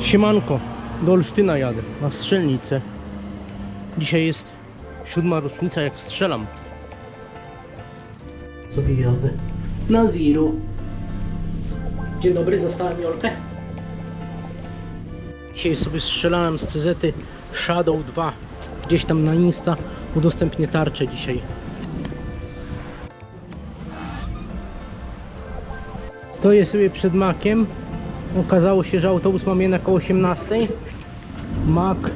Siemanko, do Olsztyna jadę, na strzelnicę. Dzisiaj jest siódma rocznica jak strzelam. Sobie jadę na Zero. Dzień dobry, zostałem Jolkę. Dzisiaj sobie strzelałem z CZ Shadow 2. Gdzieś tam na Insta udostępnię tarczę dzisiaj. Stoję sobie przed makiem. Okazało się, że autobus mam jednak o 18. Mak.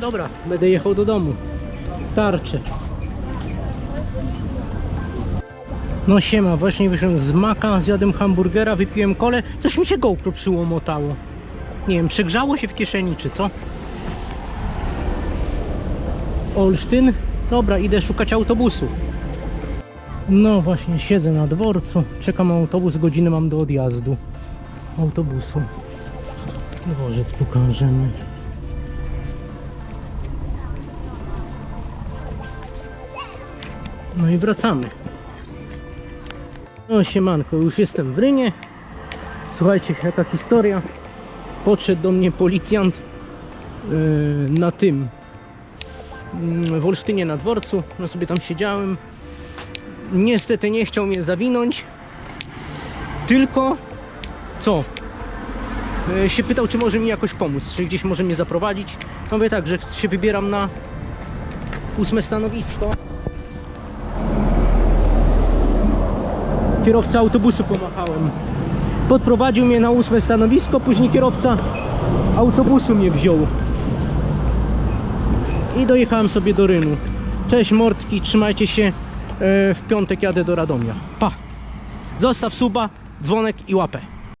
Dobra, będę jechał do domu. Tarczę. No siema, właśnie wyszedłem z maka, zjadłem hamburgera, wypiłem kole. Coś mi się GoPro przyłomotało. Nie wiem, przegrzało się w kieszeni czy co? Olsztyn? Dobra, idę szukać autobusu. No właśnie, siedzę na dworcu, czekam na autobus, godzinę mam do odjazdu autobusu. Dworzec pokażemy. No i wracamy. No siemanko, już jestem w Rynie. Słuchajcie, jaka historia. Podszedł do mnie policjant yy, na tym yy, w Olsztynie na dworcu. No sobie tam siedziałem. Niestety nie chciał mnie zawinąć. Tylko co? Yy, się pytał, czy może mi jakoś pomóc, czy gdzieś może mnie zaprowadzić. No mówię tak, że się wybieram na ósme stanowisko. kierowca autobusu pomachałem. Podprowadził mnie na ósme stanowisko, później kierowca autobusu mnie wziął. I dojechałem sobie do Rynu. Cześć mordki, trzymajcie się. E, W piątek jadę do Radomia. Pa! Zostaw suba, dzwonek i łapę.